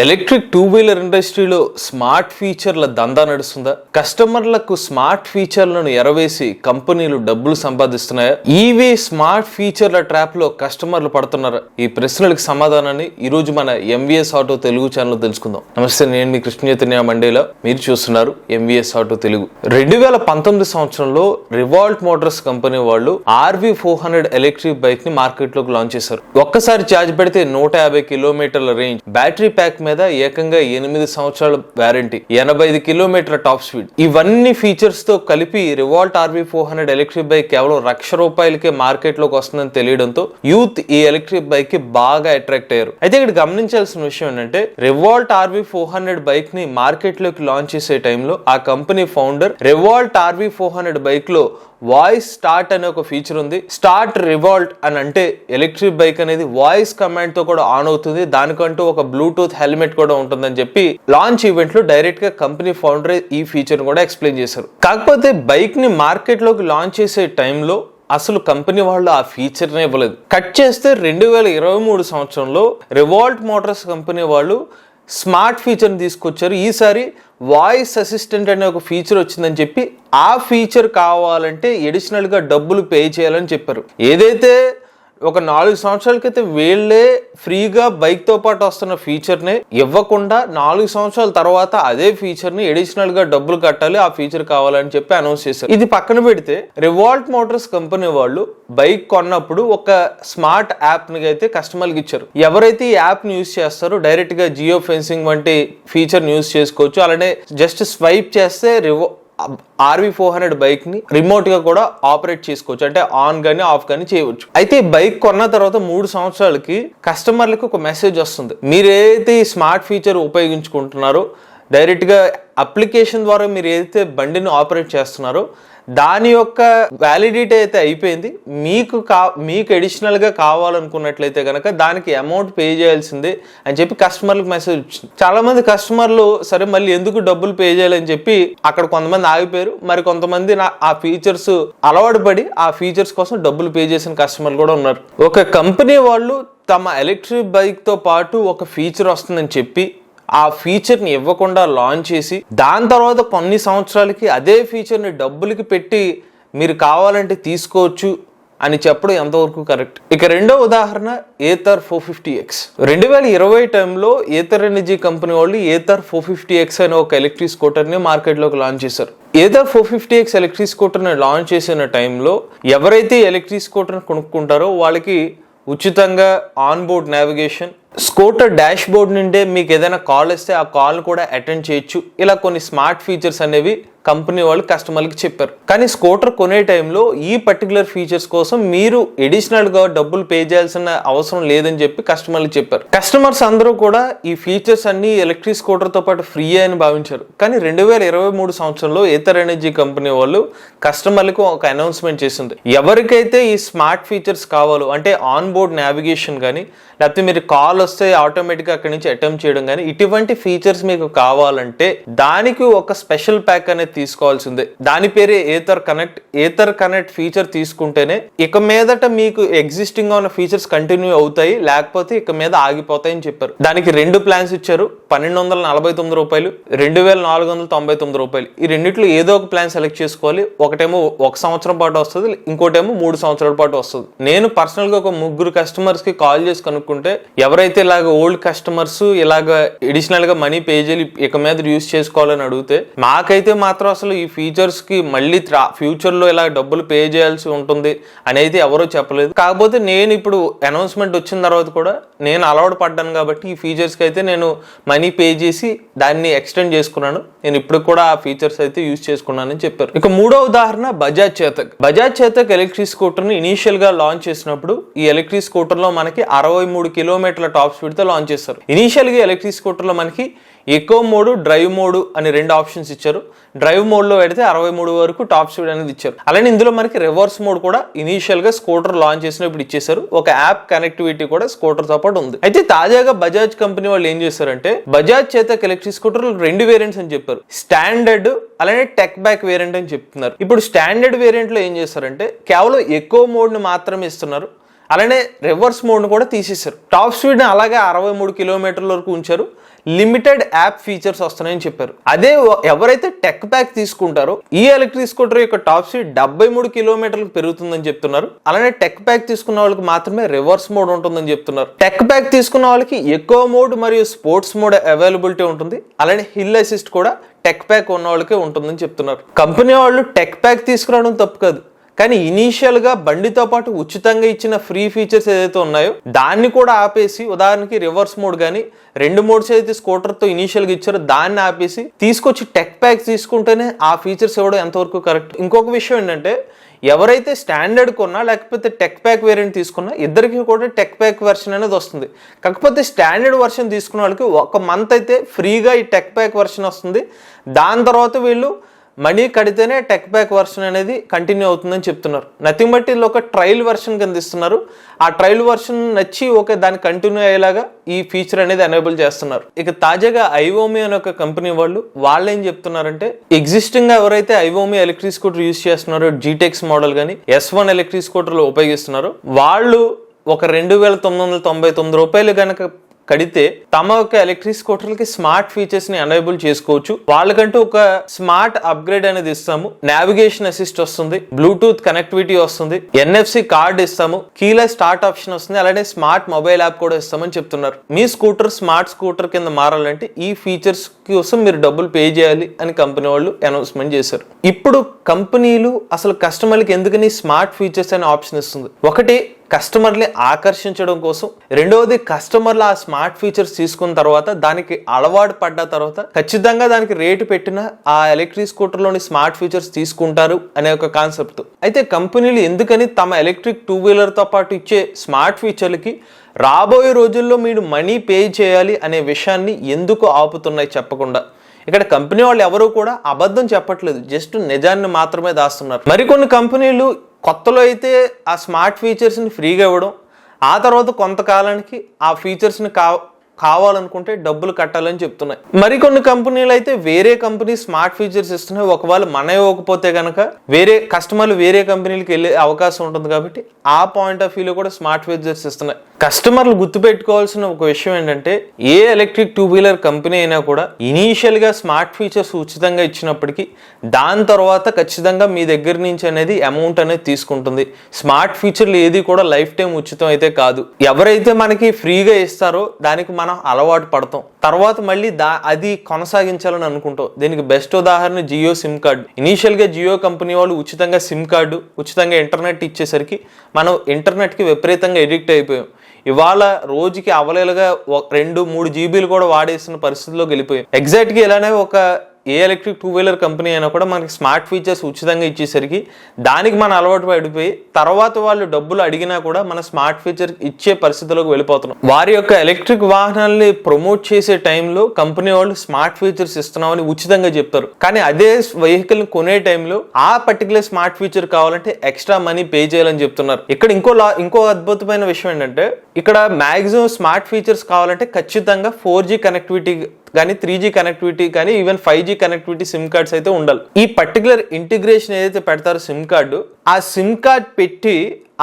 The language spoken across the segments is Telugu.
ఎలక్ట్రిక్ టూ వీలర్ ఇండస్ట్రీలో స్మార్ట్ ఫీచర్ల దందా నడుస్తుందా? కస్టమర్లకు స్మార్ట్ ఫీచర్లను ఎరవేసి కంపెనీలు డబ్బులు సంపాదిస్తున్నాయా? ఈవీ స్మార్ట్ ఫీచర్ల ట్రాప్లో కస్టమర్లు పడుతున్నారా? ఈ ప్రశ్నలకు సమాధానాన్ని ఈ రోజు మన ఎంవిఎస్ ఆటో తెలుగు ఛానల్ తెలుసుకుందాం. నమస్తే నేను మీ కృష్ణ చైతన్య మండేలా. మీరు చూస్తున్నారు ఎంవిఎస్ ఆటో తెలుగు. రెండు వేల పంతొమ్మిది సంవత్సరంలో రివాల్ట్ మోటార్స్ కంపెనీ వాళ్ళు ఆర్వి ఫోర్ హండ్రెడ్ ఎలక్ట్రిక్ బైక్ని మార్కెట్లోకి లాంచ్ చేశారు. ఒక్కసారి ఛార్జ్ పెడితే నూట యాభై కిలోమీటర్ల రేంజ్. బ్యాటరీ ప్యాక్ మీద ఏకంగా ఎనిమిది సంవత్సరాల వారంటీ. ఎనభై ఐదు కిలోమీటర్ల టాప్ స్పీడ్. ఇవన్నీ ఫీచర్స్తో కలిపి Revolt RV four hundred electric bike కేవలం లక్ష రూపాయలకే మార్కెట్లోకి వస్తుందని తెలియడంతో యూత్ ఈ ఎలక్ట్రిక్ బైక్కి బాగా అట్రాక్ట్ అయ్యారు. అయితే ఇక్కడ గమనించాల్సిన విషయం ఏంటంటే రివాల్ట్ ఆర్వి ఫోర్ హండ్రెడ్ బైక్ని మార్కెట్లోకి లాంచ్ చేసే టైంలో ఆ company founder Revolt RV four hundred బైక్లో వాయిస్ స్టార్ట్ అనే ఒక ఫీచర్ ఉంది. స్టార్ట్ రివాల్ట్ అని అంటే ఎలక్ట్రిక్ బైక్ అనేది వాయిస్ కమాండ్తో కూడా ఆన్ అవుతుంది. దానికంటూ ఒక బ్లూటూత్ హెల్మెట్ కూడా ఉంటుందని చెప్పి లాంచ్ ఈవెంట్లో డైరెక్ట్గా కంపెనీ ఫౌండర్ ఈ ఫీచర్ కూడా ఎక్స్ప్లెయిన్ చేశారు. కాకపోతే బైక్ని మార్కెట్లోకి లాంచ్ చేసే టైంలో అసలు కంపెనీ వాళ్ళు ఆ ఫీచర్నే ఇవ్వలేదు. కట్ చేస్తే రెండు వేల ఇరవై మూడు సంవత్సరంలో రివాల్ట్ మోటార్స్ కంపెనీ వాళ్ళు స్మార్ట్ ఫీచర్ని తీసుకొచ్చారు. ఈసారి వాయిస్ అసిస్టెంట్ అనే ఒక ఫీచర్ వచ్చిందని చెప్పి ఆ ఫీచర్ కావాలంటే ఎడిషనల్గా డబ్బులు పే చేయాలని చెప్పారు. ఏదైతే ఒక నాలుగు సంవత్సరాల క్రితం వీళ్ళే ఫ్రీగా బైక్తో పాటు వస్తున్న ఫీచర్ని ఇవ్వకుండా నాలుగు సంవత్సరాల తర్వాత అదే ఫీచర్ని ఎడిషనల్గా డబ్బులు కట్టాలి ఆ ఫీచర్ కావాలని చెప్పి అనౌన్స్ చేశారు. ఇది పక్కన పెడితే రివాల్ట్ మోటార్స్ కంపెనీ వాళ్ళు బైక్ కొన్నప్పుడు ఒక స్మార్ట్ యాప్ని అయితే కస్టమర్కి ఇచ్చారు. ఎవరైతే ఈ యాప్ని యూస్ చేస్తారో డైరెక్ట్గా జియో ఫెన్సింగ్ వంటి ఫీచర్ని యూస్ చేసుకోవచ్చు. అలానే జస్ట్ స్వైప్ చేస్తే రివో ఆర్వి ఫోర్ హండ్రెడ్ బైక్ని రిమోట్గా కూడా ఆపరేట్ చేసుకోవచ్చు. అంటే ఆన్ కానీ ఆఫ్ కానీ చేయవచ్చు. అయితే ఈ బైక్ కొన్న తర్వాత మూడు సంవత్సరాలకి కస్టమర్లకు ఒక మెసేజ్ వస్తుంది. మీరు ఏదైతే ఈ స్మార్ట్ ఫీచర్ ఉపయోగించుకుంటున్నారో డైరెక్ట్గా అప్లికేషన్ ద్వారా మీరు ఏదైతే బండిని ఆపరేట్ చేస్తున్నారో దాని యొక్క వ్యాలిడిటీ అయితే అయిపోయింది. మీకు కా మీకు అడిషనల్గా కావాలనుకున్నట్లయితే కనుక దానికి అమౌంట్ పే చేయాల్సిందే అని చెప్పి కస్టమర్లకు మెసేజ్ వచ్చింది చాలామంది కస్టమర్లు సరే మళ్ళీ ఎందుకు డబ్బులు పే చేయాలని చెప్పి అక్కడ కొంతమంది ఆగిపోయారు. మరి కొంతమంది నా ఆ ఫీచర్స్ అలవాటు పడి ఆ ఫీచర్స్ కోసం డబ్బులు పే చేసిన కస్టమర్లు కూడా ఉన్నారు. ఒక కంపెనీ వాళ్ళు తమ ఎలక్ట్రిక్ బైక్తో పాటు ఒక ఫీచర్ వస్తుందని చెప్పి ఆ ఫీచర్ని ఇవ్వకుండా లాంచ్ చేసి దాని తర్వాత కొన్ని సంవత్సరాలకి అదే ఫీచర్ని డబ్బులకి పెట్టి మీరు కావాలంటే తీసుకోవచ్చు అని చెప్పడం ఎంతవరకు కరెక్ట్ ఇక రెండో ఉదాహరణ ఏతర్ ఫోర్ ఫిఫ్టీ ఎక్స్ రెండు వేల ఇరవై టైంలో ఏతర్ ఎనర్జీ కంపెనీ వాళ్ళు ఏతర్ ఫోర్ ఫిఫ్టీ ఎక్స్ అనే ఒక ఎలక్ట్రిక్ స్కూటర్ని మార్కెట్లోకి లాంచ్ చేశారు. Ather four fifty X electric స్కూటర్ని launch చేసిన టైంలో ఎవరైతే ఎలక్ట్రిక్ స్కూటర్ని కొనుక్కుంటారో వాళ్ళకి ఉచితంగా onboard navigation scooter dashboard నుండే మీకు ఏదైనా కాల్ వస్తే ఆ కాల్ కూడా అటెండ్ చేయొచ్చు. ఇలా కొన్ని స్మార్ట్ ఫీచర్స్ అనేవి కంపెనీ వాళ్ళు కస్టమర్కి చెప్పారు. కానీ స్కూటర్ కొనే టైంలో ఈ పర్టికులర్ ఫీచర్స్ కోసం మీరు ఎడిషనల్గా డబ్బులు పే చేయాల్సిన అవసరం లేదని చెప్పి కస్టమర్లు చెప్పారు. కస్టమర్స్ అందరూ కూడా ఈ ఫీచర్స్ అన్ని ఎలక్ట్రిక్ స్కూటర్తో పాటు ఫ్రీ అని భావించారు. కానీ రెండు వేల ఇరవై మూడు సంవత్సరంలో ఏతర్ ఎనర్జీ కంపెనీ వాళ్ళు కస్టమర్లకు ఒక అనౌన్స్మెంట్ చేసింది. ఎవరికైతే ఈ స్మార్ట్ ఫీచర్స్ కావాలో అంటే ఆన్ బోర్డ్ నావిగేషన్ కానీ లేకపోతే మీరు కాల్ వస్తే ఆటోమేటిక్గా అక్కడి నుంచి అటెంప్ట్ చేయడం కానీ ఇటువంటి ఫీచర్స్ మీకు కావాలంటే దానికి ఒక స్పెషల్ ప్యాక్ అనేది తీసుకోవాల్సిందే. దాని పేరే Ather connect Ather connect feature తీసుకుంటేనే ఇక మీదట మీకు ఎగ్జిస్టింగ్గా ఉన్న ఫీచర్స్ కంటిన్యూ అవుతాయి లేకపోతే ఇక మీద ఆగిపోతాయని చెప్పారు. దానికి రెండు ప్లాన్స్ ఇచ్చారు. పన్నెండు వందల నలభై తొమ్మిది రూపాయలు రెండు వేల నాలుగు వందల తొంభై తొమ్మిది రూపాయలు. ఈ రెండిట్లో ఏదో ఒక ప్లాన్ సెలెక్ట్ చేసుకోవాలి. ఒకటేమో ఒక సంవత్సరం పాటు వస్తుంది ఇంకోటేమో మూడు సంవత్సరాల పాటు వస్తుంది. నేను పర్సనల్గా ఒక ముగ్గురు కస్టమర్స్కి కాల్ చేసి కనుక్కుంటే ఎవరైతే ఇలాగ ఓల్డ్ కస్టమర్స్ ఇలాగ అడిషనల్గా మనీ పే చేయాలి ఇక మీద యూస్ చేసుకోవాలని అడిగితే మాకైతే మాత్రం అసలు ఈ ఫీచర్స్కి మళ్ళీ ఫ్యూచర్లో ఇలా డబ్బులు పే చేయాల్సి ఉంటుంది అనేది ఎవరో చెప్పలేదు. కాకపోతే నేను ఇప్పుడు అనౌన్స్మెంట్ వచ్చిన తర్వాత కూడా నేను అలవాటు పడ్డాను కాబట్టి ఈ ఫీచర్స్కి అయితే నేను మనీ పే చేసి దాన్ని ఎక్స్టెండ్ చేసుకున్నాను. నేను ఇప్పుడు కూడా ఆ ఫీచర్స్ అయితే యూస్ చేసుకున్నానని చెప్పారు. ఇక మూడో ఉదాహరణ బజాజ్ చేతక్ బజాజ్ చేతక్ ఎలక్ట్రిక్ స్కూటర్ని ఇనీషియల్గా లాంచ్ చేసినప్పుడు ఈ ఎలక్ట్రిక్ స్కూటర్లో మనకి అరవై మూడు కిలోమీటర్ల టాప్ స్పీడ్తో లాంచ్ చేస్తారు. ఇనీషియల్గా ఎలక్ట్రిక్ స్కూటర్లో మనకి ఎక్కువ మోడ్ డ్రైవ్ మోడ్ అని రెండు ఆప్షన్స్ ఇచ్చారు. డ్రైవ్ మోడ్లో పెడితే అరవై మూడు వరకు టాప్ స్పీడ్ అనేది ఇచ్చారు. అలానే ఇందులో మనకి రివర్స్ మోడ్ కూడా ఇనీషియల్గా స్కూటర్ లాంచ్ చేసినప్పుడు ఇచ్చేసారు ఒక యాప్ కనెక్టివిటీ కూడా స్కూటర్తో పాటు ఉంది. అయితే తాజాగా బజాజ్ కంపెనీ వాళ్ళు ఏం చేశారంటే బజాజ్ చేత ఎలక్ట్రిక్ స్కూటర్లు రెండు వేరియంట్స్ అని చెప్పారు. స్టాండర్డ్ అలానే టెక్ బ్యాక్ వేరియంట్ అని చెప్తున్నారు. ఇప్పుడు స్టాండర్డ్ వేరియంట్లో ఏం చేస్తారంటే కేవలం ఎక్కువ మోడ్ని మాత్రమే ఇస్తున్నారు. అలానే రివర్స్ మోడ్ను కూడా తీసేశారు. టాప్ స్పీడ్ని అలాగే అరవై మూడు కిలోమీటర్ల వరకు ఉంచారు. లిమిటెడ్ యాప్ ఫీచర్స్ వస్తున్నాయని చెప్పారు. అదే ఎవరైతే టెక్ ప్యాక్ తీసుకుంటారో ఈ ఎలక్ట్రిక్ స్కూటర్ యొక్క టాప్ స్పీడ్ డెబ్బై మూడు కిలోమీటర్లకు పెరుగుతుందని చెప్తున్నారు. అలానే టెక్ ప్యాక్ తీసుకున్న వాళ్ళకి మాత్రమే రివర్స్ మోడ్ ఉంటుందని చెప్తున్నారు. టెక్ ప్యాక్ తీసుకున్న వాళ్ళకి ఎక్కువ మోడ్ మరియు స్పోర్ట్స్ మోడ్ అవైలబిలిటీ ఉంటుంది. అలానే హిల్ అసిస్ట్ కూడా టెక్ ప్యాక్ ఉన్న వాళ్ళకే ఉంటుందని చెప్తున్నారు. కంపెనీ వాళ్ళు టెక్ ప్యాక్ తీసుకురావడం తప్పు కాదు. కానీ ఇనీషియల్గా బండితో పాటు ఉచితంగా ఇచ్చిన ఫ్రీ ఫీచర్స్ ఏదైతే ఉన్నాయో దాన్ని కూడా ఆపేసి ఉదాహరణకి రివర్స్ మోడ్ కానీ రెండు మోడ్స్ అయితే స్కూటర్తో ఇనీషియల్గా ఇచ్చారో దాన్ని ఆపేసి తీసుకొచ్చి టెక్ ప్యాక్ తీసుకుంటేనే ఆ ఫీచర్స్ ఇవ్వడం ఎంతవరకు కరెక్ట్ ఇంకొక విషయం ఏంటంటే ఎవరైతే స్టాండర్డ్ కొన్నా లేకపోతే టెక్ ప్యాక్ వేరియంట్ తీసుకున్నా ఇద్దరికి కూడా టెక్ ప్యాక్ వెర్షన్ అనేది వస్తుంది. కాకపోతే స్టాండర్డ్ వర్షన్ తీసుకున్న వాళ్ళకి ఒక మంత్ అయితే ఫ్రీగా ఈ టెక్ ప్యాక్ వెర్షన్ వస్తుంది. దాని తర్వాత వీళ్ళు మనీ కడితేనే టెక్ ప్యాక్ వర్షన్ అనేది కంటిన్యూ అవుతుందని చెప్తున్నారు. నథింగ్ బట్ వీళ్ళు ఒక ట్రయల్ వర్షన్ కింద ఇస్తున్నారు. ఆ ట్రయల్ వర్షన్ నచ్చి ఓకే దాన్ని కంటిన్యూ అయ్యేలాగా ఈ ఫీచర్ అనేది ఎనేబుల్ చేస్తున్నారు. ఇక తాజాగా ఐఓమి అనే ఒక కంపెనీ వాళ్ళు వాళ్ళు ఏం చెప్తున్నారంటే ఎగ్జిస్టింగ్గా ఎవరైతే ఐఓమి ఎలక్ట్రిక్ స్కూటర్ యూస్ చేస్తున్నారో జీటెక్స్ మోడల్ కానీ ఎస్ వన్ ఎలక్ట్రిక్ స్కూటర్లు ఉపయోగిస్తున్నారో వాళ్ళు ఒక రెండు వేల తొమ్మిది వందల తొంభై తొమ్మిది రూపాయలు కనుక కడితే తమ యొక్క ఎలక్ట్రిక్ స్కూటర్లకి స్మార్ట్ ఫీచర్స్ని ఎనేబుల్ చేసుకోవచ్చు. వాళ్ళకంటూ ఒక స్మార్ట్ అప్గ్రేడ్ అనేది ఇస్తాము. నావిగేషన్ అసిస్ట్ వస్తుంది. బ్లూటూత్ కనెక్టివిటీ వస్తుంది. ఎన్ఎఫ్సి కార్డ్ ఇస్తాము. కీలా స్టార్ట్ ఆప్షన్ వస్తుంది. అలానే స్మార్ట్ మొబైల్ యాప్ కూడా ఇస్తామని చెప్తున్నారు. మీ స్కూటర్ స్మార్ట్ స్కూటర్ కింద మారాలంటే ఈ ఫీచర్స్ కోసం మీరు డబ్బులు పే చేయాలి అని కంపెనీ వాళ్ళు అనౌన్స్మెంట్ చేశారు. ఇప్పుడు కంపెనీలు అసలు కస్టమర్లకి ఎందుకని స్మార్ట్ ఫీచర్స్ అనే ఆప్షన్ ఇస్తుంది? ఒకటి కస్టమర్ని ఆకర్షించడం కోసం. రెండవది కస్టమర్లు ఆ స్మార్ట్ ఫీచర్స్ తీసుకున్న తర్వాత దానికి అలవాటు పడ్డ తర్వాత ఖచ్చితంగా దానికి రేటు పెట్టిన ఆ ఎలక్ట్రిక్ స్కూటర్లోని స్మార్ట్ ఫీచర్స్ తీసుకుంటారు అనే ఒక కాన్సెప్ట్. అయితే కంపెనీలు ఎందుకని తమ ఎలక్ట్రిక్ టూ వీలర్తో పాటు ఇచ్చే స్మార్ట్ ఫీచర్లకి రాబోయే రోజుల్లో మీరు మనీ పే చేయాలి అనే విషయాన్ని ఎందుకు ఆపుతున్నాయి చెప్పకుండా. ఇక్కడ కంపెనీ వాళ్ళు ఎవరూ కూడా అబద్ధం చెప్పట్లేదు జస్ట్ నిజాన్ని మాత్రమే దాస్తున్నారు. మరికొన్ని కంపెనీలు కొత్తలో అయితే ఆ స్మార్ట్ ఫీచర్స్ని ఫ్రీగా ఇవ్వడం ఆ తర్వాత కొంతకాలానికి ఆ ఫీచర్స్ని కా కావాలనుకుంటే డబ్బులు కట్టాలని చెప్తున్నాయి. మరికొన్ని కంపెనీలు అయితే వేరే కంపెనీ స్మార్ట్ ఫీచర్స్ ఇస్తున్నాయి. ఒకవేళ మన ఇవ్వకపోతే కనుక వేరే కస్టమర్లు వేరే కంపెనీలకు వెళ్ళే అవకాశం ఉంటుంది కాబట్టి ఆ పాయింట్ ఆఫ్ వ్యూలో కూడా స్మార్ట్ ఫీచర్స్ ఇస్తున్నాయి. కస్టమర్లు గుర్తుపెట్టుకోవాల్సిన ఒక విషయం ఏంటంటే ఏ ఎలక్ట్రిక్ టూ వీలర్ కంపెనీ అయినా కూడా ఇనీషియల్గా స్మార్ట్ ఫీచర్స్ ఉచితంగా ఇచ్చినప్పటికీ దాని తర్వాత ఖచ్చితంగా మీ దగ్గర నుంచి అనేది అమౌంట్ అనేది తీసుకుంటుంది. స్మార్ట్ ఫీచర్లు ఏది కూడా లైఫ్ టైం ఉచితం అయితే కాదు. ఎవరైతే మనకి ఫ్రీగా ఇస్తారో దానికి మనం అలవాటు పడతాం. తర్వాత మళ్ళీ దా అది కొనసాగించాలని అనుకుంటాం. దీనికి బెస్ట్ ఉదాహరణ జియో సిమ్ కార్డు. ఇనీషియల్గా జియో కంపెనీ వాళ్ళు ఉచితంగా సిమ్ కార్డు ఉచితంగా ఇంటర్నెట్ ఇచ్చేసరికి మనం ఇంటర్నెట్కి విపరీతంగా ఎడిక్ట్ అయిపోయాం. ఇవాళ రోజుకి అవలేలుగా ఒక రెండు మూడు జీబీలు కూడా వాడేసిన పరిస్థితిలోకి వెళ్ళిపోయాం. ఎగ్జాక్ట్గా ఇలానే ఒక ఏ ఎలక్ట్రిక్ టూ వీలర్ కంపెనీ అయినా కూడా మనకి స్మార్ట్ ఫీచర్స్ ఉచితంగా ఇచ్చేసరికి దానికి మన అలవాటు పడిపోయి తర్వాత వాళ్ళు డబ్బులు అడిగినా కూడా మన స్మార్ట్ ఫీచర్ ఇచ్చే పరిస్థితిలోకి వెళ్ళిపోతున్నాం. వారి యొక్క ఎలక్ట్రిక్ వాహనాల్ని ప్రమోట్ చేసే టైంలో కంపెనీ వాళ్ళు స్మార్ట్ ఫీచర్స్ ఇస్తున్నామని ఉచితంగా చెప్తారు. కానీ అదే వెహికల్ కొనే టైంలో ఆ పర్టికులర్ స్మార్ట్ ఫీచర్ కావాలంటే ఎక్స్ట్రా మనీ పే చేయాలని చెప్తున్నారు. ఇక్కడ ఇంకో లా ఇంకో అద్భుతమైన విషయం ఏంటంటే ఇక్కడ మ్యాక్సిమం స్మార్ట్ ఫీచర్స్ కావాలంటే ఖచ్చితంగా ఫోర్ జీ కనెక్టివిటీ కానీ త్రీ జీ కనెక్టివిటీ కానీ even five G connectivity SIM cards అయితే ఉండాలి. ఈ పర్టికులర్ ఇంటిగ్రేషన్ ఏదైతే పెడతారో సిమ్ కార్డు ఆ సిమ్ కార్డ్ పెట్టి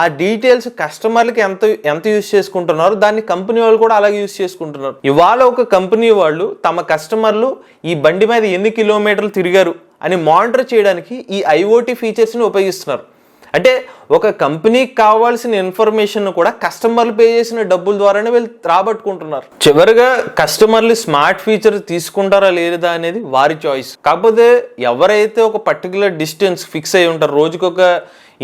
ఆ డీటెయిల్స్ కస్టమర్లకి ఎంత ఎంత యూస్ చేసుకుంటున్నారో దాన్ని కంపెనీ వాళ్ళు కూడా అలాగే యూస్ చేసుకుంటున్నారు. ఇవాళ ఒక కంపెనీ వాళ్ళు తమ కస్టమర్లు ఈ బండి మీద ఎన్ని కిలోమీటర్లు తిరిగారు అని మానిటర్ చేయడానికి ఈ ఐఓటీ ఫీచర్స్ని ఉపయోగిస్తున్నారు. అంటే ఒక కంపెనీకి కావాల్సిన ఇన్ఫర్మేషన్ కూడా కస్టమర్లు పే చేసిన డబ్బుల ద్వారానే వీళ్ళు రాబట్టుకుంటున్నారు. చివరిగా కస్టమర్లు స్మార్ట్ ఫీచర్ తీసుకుంటారా లేదా అనేది వారి చాయిస్. కాకపోతే ఎవరైతే ఒక పర్టికులర్ డిస్టెన్స్ ఫిక్స్ అయి ఉంటారు రోజుకి ఒక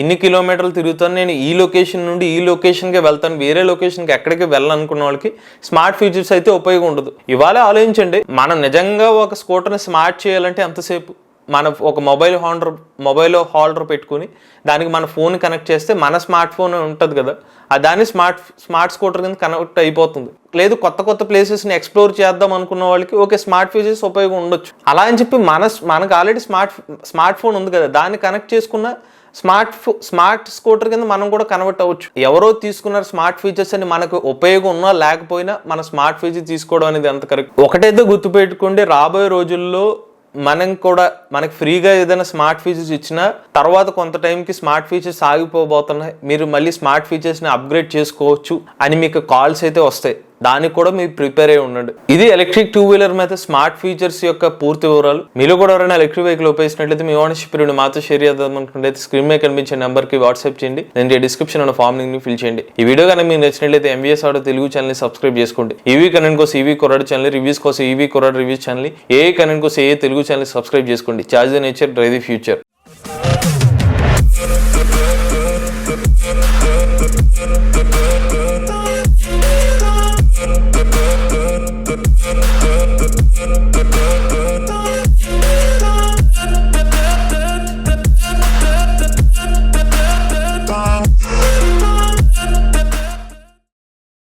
ఇన్ని కిలోమీటర్లు తిరుగుతాను నేను ఈ లొకేషన్ నుండి ఈ లొకేషన్కి వెళ్తాను వేరే లొకేషన్కి ఎక్కడికి వెళ్ళాలనుకున్న వాళ్ళకి స్మార్ట్ ఫీచర్స్ అయితే ఉపయోగం ఉండదు. ఇవాళ ఆలోచించండి మనం నిజంగా ఒక స్కూటర్ని స్మార్ట్ చేయాలంటే ఎంతసేపు? మన ఒక మొబైల్ హోల్డర్ మొబైల్ హోల్డర్ పెట్టుకుని దానికి మన ఫోన్ కనెక్ట్ చేస్తే మన స్మార్ట్ ఫోన్ ఉంటుంది కదా ఆ దాన్ని స్మార్ట్ స్మార్ట్ స్కూటర్ కింద కనెక్ట్ అయిపోతుంది. లేదు కొత్త కొత్త ప్లేసెస్ని ఎక్స్ప్లోర్ చేద్దాం అనుకున్న వాళ్ళకి ఓకే స్మార్ట్ ఫీచర్స్ ఉపయోగం ఉండొచ్చు. అలా అని చెప్పి మన మనకు ఆల్రెడీ స్మార్ట్ స్మార్ట్ ఫోన్ ఉంది కదా దాన్ని కనెక్ట్ చేసుకున్న స్మార్ట్ ఫో- స్మార్ట్ స్కూటర్ కింద మనం కూడా కన్వర్ట్ అవ్వచ్చు. ఎవరో తీసుకున్నారు స్మార్ట్ ఫీచర్స్ అని మనకు ఉపయోగం ఉన్నా లేకపోయినా మన స్మార్ట్ ఫీచర్ తీసుకోవడం అనేది అంత కరెక్ట్. ఒకటైతే గుర్తుపెట్టుకోండి రాబోయే రోజుల్లో మనం కూడా మనకి ఫ్రీగా ఏదైనా స్మార్ట్ ఫీచర్స్ ఇచ్చినా తర్వాత కొంత టైంకి స్మార్ట్ ఫీచర్స్ ఆగిపోబోతున్నాయి. మీరు మళ్ళీ స్మార్ట్ ఫీచర్స్ని అప్గ్రేడ్ చేసుకోవచ్చు అని మీకు కాల్స్ అయితే వస్తాయి. దానికి కూడా మీరు ప్రిపేర్ అయి ఉండండి. ఇది ఎలక్ట్రిక్ టూ వీలర్ మీద స్మార్ట్ ఫీచర్స్ యొక్క పూర్తి వివరాలు. మీలో కూడా ఎవరైనా ఎలక్ట్రిక్ వెహికల్ ఉపయోగించినట్లయితే మీ ఓనర్షిప్ పీరియడ్ మాతో షేర్ చేద్దాం అనుకుంటే స్క్రీన్ మీద కనిపించే నెంబర్కి వాట్సాప్ చేయండి. నేను డిస్క్రిప్షన్ ఉన్న ఫామ్ లింక్ని ఫిల్ చేయండి. ఈ వీడియో కనుక మీకు నచ్చినట్లయితే ఎంబీఎస్ ఆటో తెలుగు ఛానల్ని సబ్స్క్రైబ్ చేసుకోండి. ఈవీ కనెంట్ కోసం ఈవీ కొరాడు ఛానల్ రివ్యూస్ కోసం ఈవీ కొరాడు రివ్యూస్ ఛానల్ ఏ కనెంట్ కోసం ఏ తెలుగు ఛానల్ సబ్స్క్రైబ్ చేసుకోండి. Charge nature drive the future